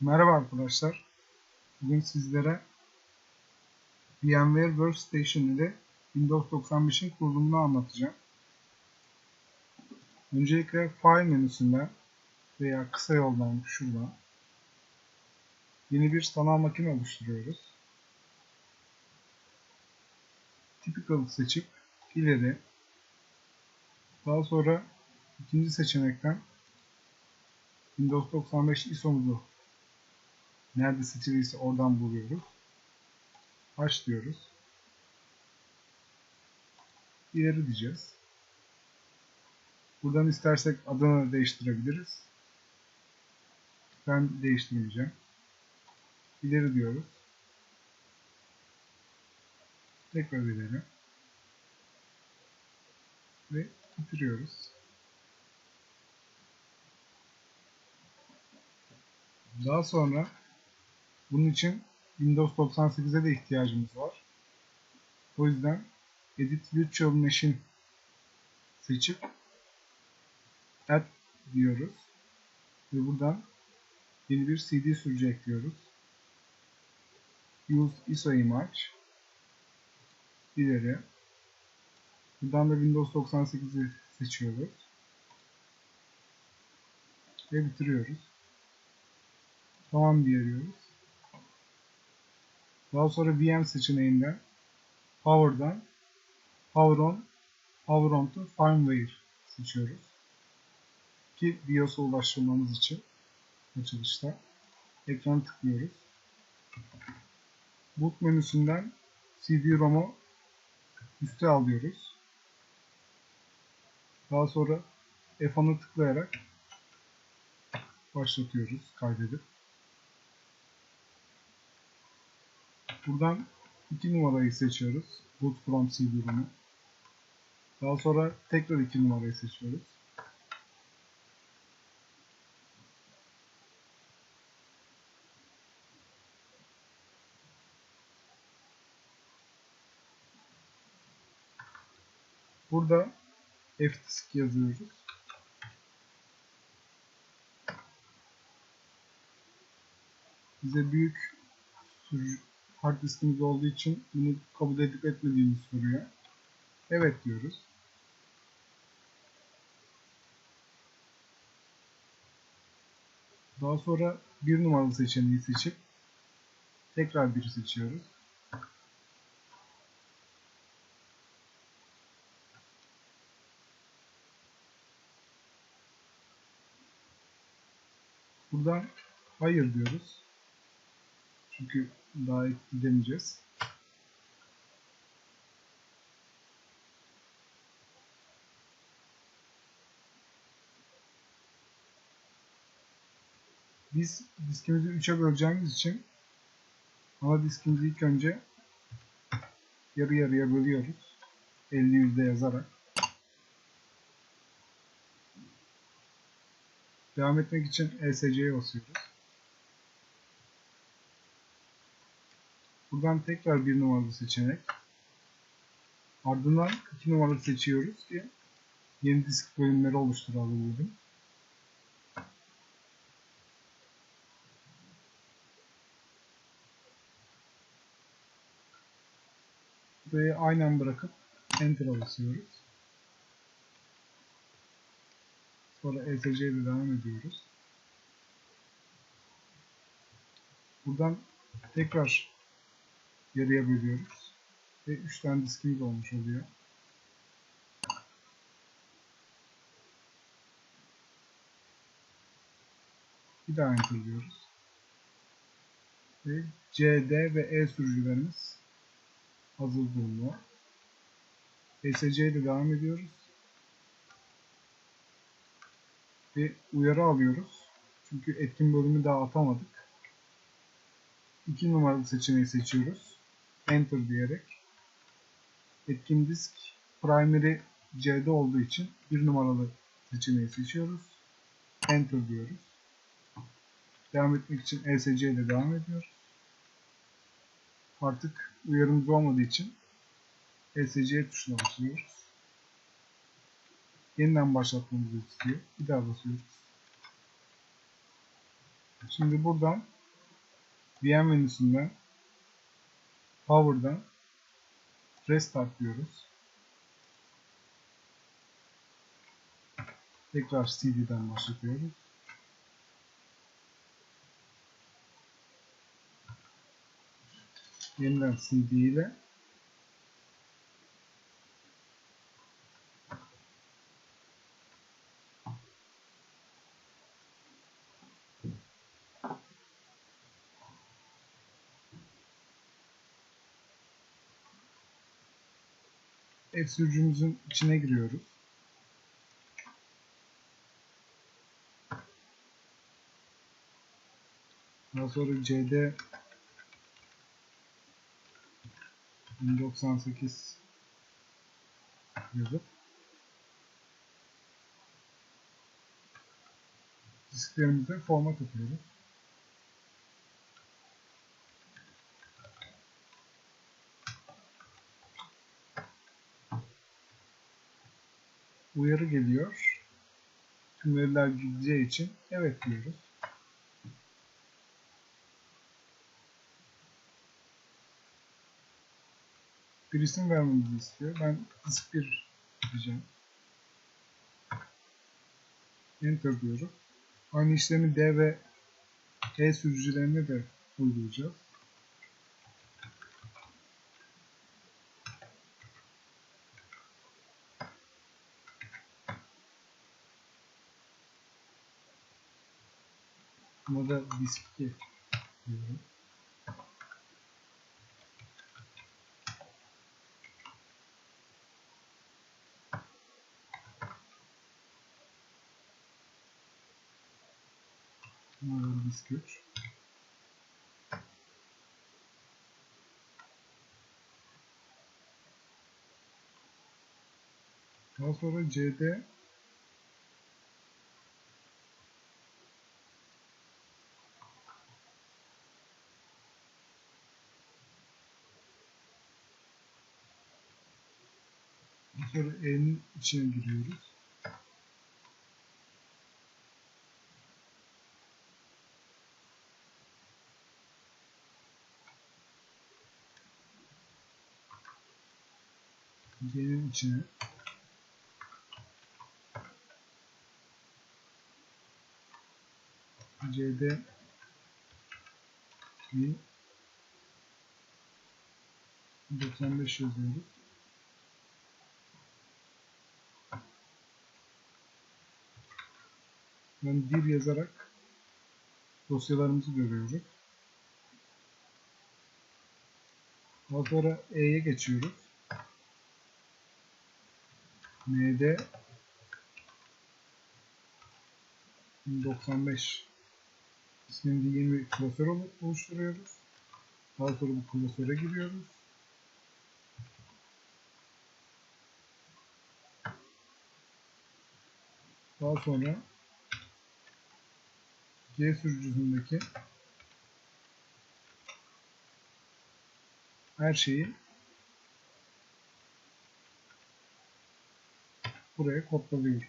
Merhaba arkadaşlar. Bugün sizlere VMware Workstation ile Windows 95'in kurulumunu anlatacağım. Öncelikle File menüsünden veya kısa yoldan şuradan yeni bir sanal makine oluşturuyoruz. Typical seçip ileri daha sonra ikinci seçenekten Windows 95 ISO'muzu nerede seçiliyse oradan buluyoruz. Aç diyoruz. İleri diyeceğiz. Buradan istersek adını değiştirebiliriz. Ben değiştirmeyeceğim. İleri diyoruz. Tekrar ileri. Ve bitiriyoruz. Daha sonra bunun için Windows 98'e de ihtiyacımız var. O yüzden Edit Virtual Machine seçip Add diyoruz. Ve buradan yeni bir CD sürücü ekliyoruz. Use ISO Image ileri. Buradan da Windows 98'i seçiyoruz. Ve bitiriyoruz. Tamam diyoruz. Daha sonra VM seçeneğinden Power'dan Power On Power On to Firmware seçiyoruz. Ki BIOS'a ulaştırmamız için açılışta ekran tıklıyoruz. Boot menüsünden CD-ROM'u üste alıyoruz. Daha sonra F10'a tıklayarak başlatıyoruz kaydedip. Buradan 2 numarayı seçiyoruz. Boot from CD-ROM'u. Daha sonra tekrar 2 numarayı seçiyoruz. Burada F-disk yazıyoruz. Bize büyük hard diskimiz olduğu için bunu kabul edip etmediğimizi soruyor. Evet diyoruz. Daha sonra bir numaralı seçeneği seçip tekrar bir seçiyoruz. Buradan hayır diyoruz. Çünkü daha gidemeyeceğiz. Biz diskimizi 3'e böleceğimiz için ana diskimizi ilk önce yarı yarıya bölüyoruz. 50 yüzde yazarak. Devam etmek için ESC'ye basıyoruz. Buradan tekrar bir numaralı seçenek. Ardından iki numaralı seçiyoruz ki yeni disk bölümleri oluşturalım. Burayı aynen bırakıp Enter'a basıyoruz. Sonra ESC ile devam ediyoruz. Buradan tekrar yarıya bölüyoruz. Ve 3 tane diskimiz olmuş oluyor. Bir daha enter diyoruz. Ve C, D ve E sürücülerimiz hazır bulunuyor. ESC ile devam ediyoruz. Ve uyarı alıyoruz. Çünkü etkin bölümü daha atamadık. 2 numaralı seçeneği seçiyoruz. Enter diyerek etkin disk primary C'de olduğu için bir numaralı seçeneği seçiyoruz. Enter diyoruz. Devam etmek için ESC ile devam ediyoruz. Artık uyarımız olmadığı için ESC tuşuna basıyoruz. Yeniden başlatmamızı istiyor. Bir daha basıyoruz. Şimdi buradan VM menüsünden Power'dan Restart diyoruz. Tekrar CD'den başlatıyoruz. Yeniden CD ile ev sürücümüzün içine giriyoruz. Daha sonra CD 1098 yazıp disklerimize format atıyoruz. Uyarı geliyor. Tüm veriler gideceği için evet diyoruz. bir isim vermemizi istiyor. Ben disk 1 diyeceğim. Enter diyorum. Aynı işlemi D ve E sürücülerine de uygulayacağız. Buna da disk 2 diyorum. Bunlar disk 3. Daha sonra CD Sonra E'nin içine giriyoruz. C'nin içine C'de bir 95 yazıyoruz. Ben bir yazarak dosyalarımızı görüyoruz. Daha sonra E'ye geçiyoruz. M'de 95 isminde yeni bir klasör oluşturuyoruz. Daha sonra bu klasöre giriyoruz. Daha sonra C sürücüsündeki her şeyi buraya kopyalıyoruz.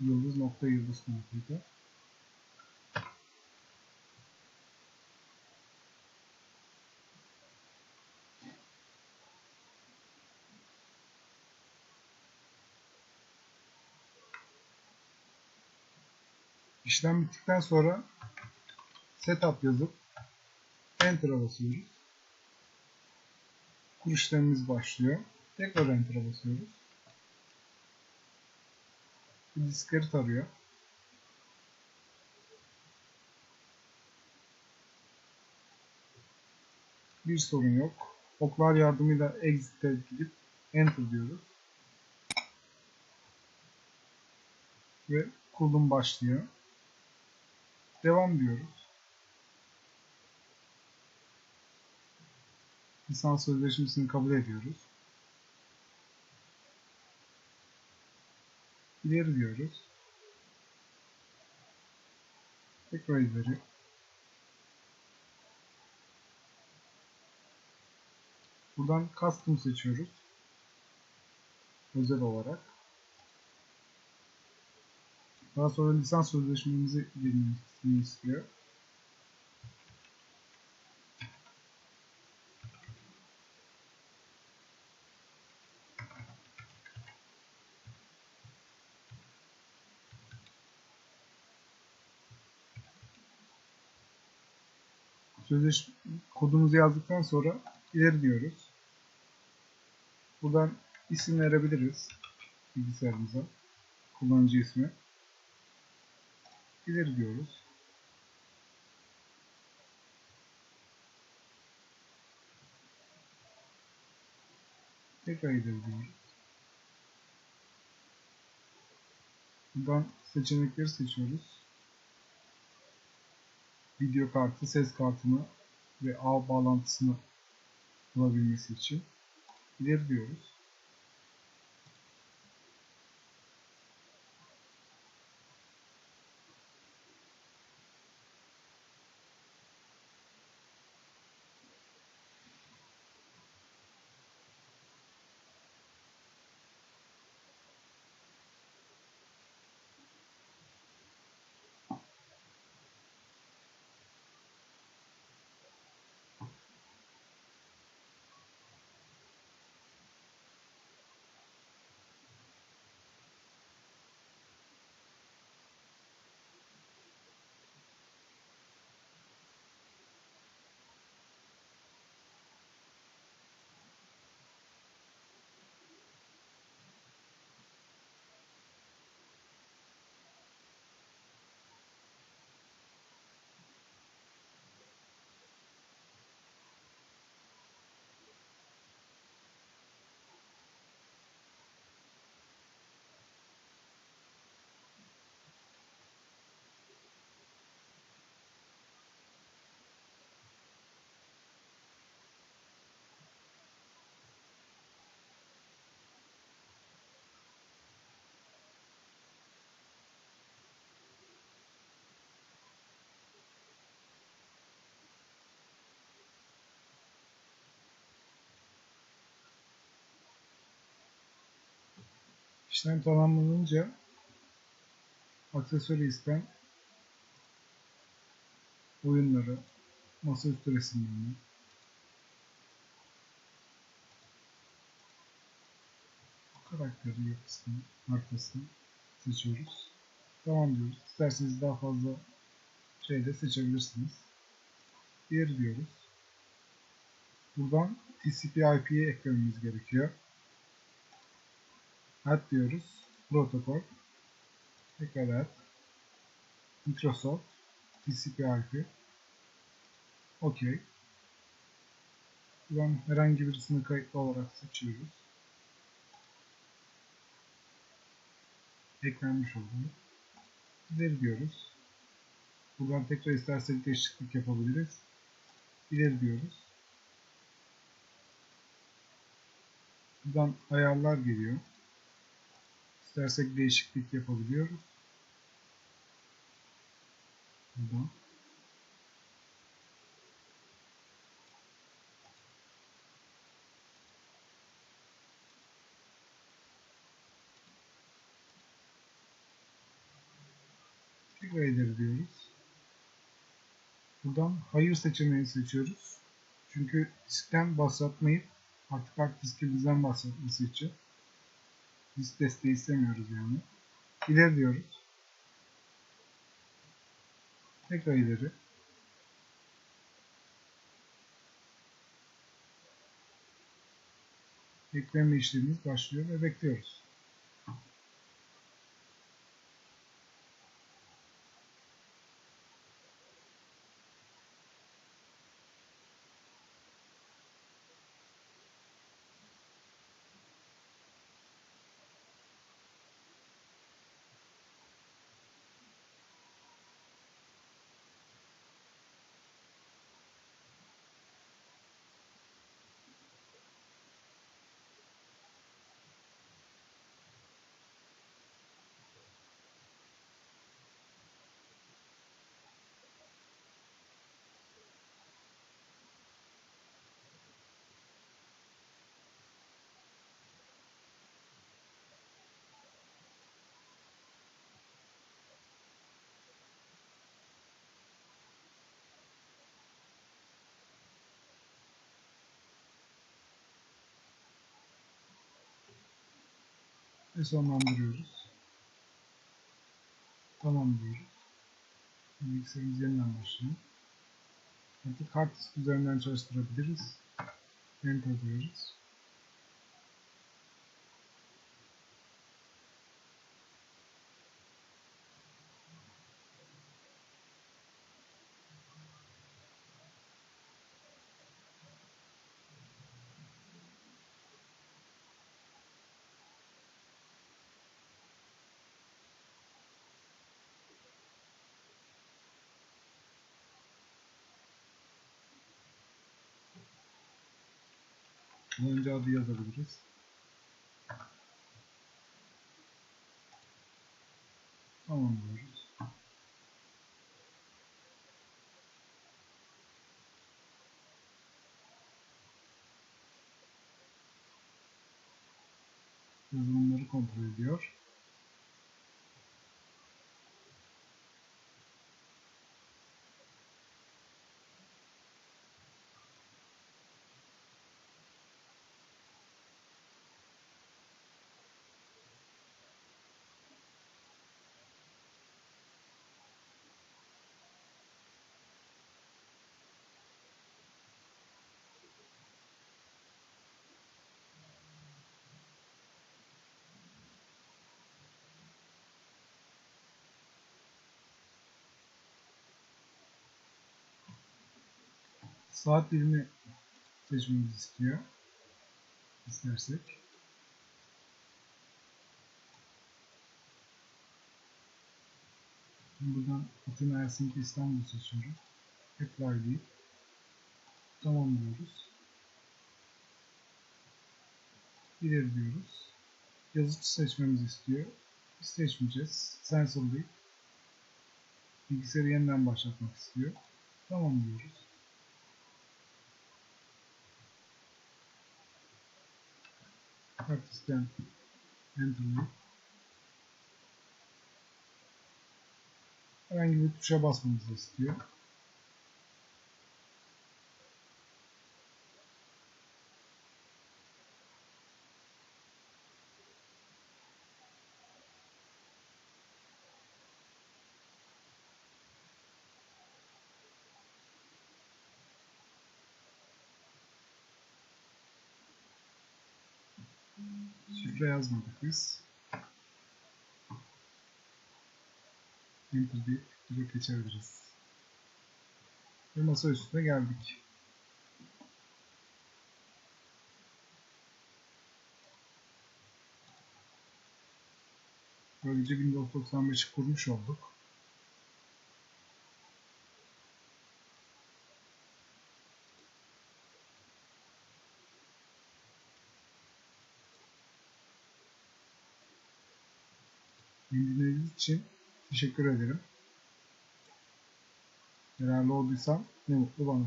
Yıldız nokta yıldız komutuyla. İşlem bittikten sonra setup yazıp enter'a basıyoruz. Kur işlemimiz başlıyor. Tekrar enter'a basıyoruz. Bu diskleri tarıyor. Bir sorun yok. Oklar yardımıyla exit'e gidip enter diyoruz. Ve kurulum başlıyor. Devam diyoruz. Lisans sözleşmesini kabul ediyoruz. İleri diyoruz. Tekrar ileri. Buradan custom seçiyoruz. Özel olarak. Daha sonra lisans sözleşmemizi girmemizi istiyor. Sözleşme kodumuzu yazdıktan sonra ileri diyoruz. Buradan isim verebiliriz bilgisayarımıza. Kullanıcı ismi. İleri diyoruz. Tekrar ileri diyoruz. Buradan seçenekleri seçiyoruz. Video kartı, ses kartını ve ağ bağlantısını bulabilmesi için ileri diyoruz. İşlem tamamlanınca Accessories oyunları, masaüstü resimlerini, karakteri yapısını, markasını seçiyoruz. Tamam diyoruz. İsterseniz daha fazla şey de seçebilirsiniz. Diğer diyoruz. Buradan TCP/IP'ye eklememiz gerekiyor. Add diyoruz. Protokol. Tekrar add. Microsoft. TCP/IP. OK. Buradan herhangi birisini kayıtlı olarak seçiyoruz. Eklenmiş oldu. İleri diyoruz. Buradan tekrar istersek değişiklik yapabiliriz. İleri diyoruz. Buradan ayarlar geliyor. İstersek değişiklik yapabiliyoruz. Buradan. İleri diyoruz. Buradan hayır seçeneğini seçiyoruz. Çünkü diskten bahsetmeyip artık hard diskimizden bahsetmesi için disk desteği istemiyoruz yani. İleri diyoruz. Tekrar ileri. Ekleme işlemimiz başlıyor ve bekliyoruz. Ve sonlandırıyoruz. Tamam diyoruz. Bilgisayarımız yeniden başlayalım. Artık hard disk üzerinden çalıştırabiliriz. Enter diyoruz. Önce adı yazabiliriz. Tamam diyoruz. Yazılımları kontrol ediyor. Saat dilimi seçmemizi istiyor. İstersek. Buradan Athena Helsinki İstanbul seçiyorum. Apply deyip tamam diyoruz. İleri diyoruz. Yazıcı seçmemizi istiyor. Biz seçmeyeceğiz. Cancel deyip bilgisayarı yeniden başlatmak istiyor. Tamam diyoruz. Artist'ten Enter'layıp herhangi bir tuşa basmamızı istiyor. Yazmadık biz. Enter deyip direkt geçebiliriz. Ve masa üstüne geldik. Böylece Windows 95'i kurmuş olduk. İçin teşekkür ederim. Yararlı olduysam ne mutlu bana.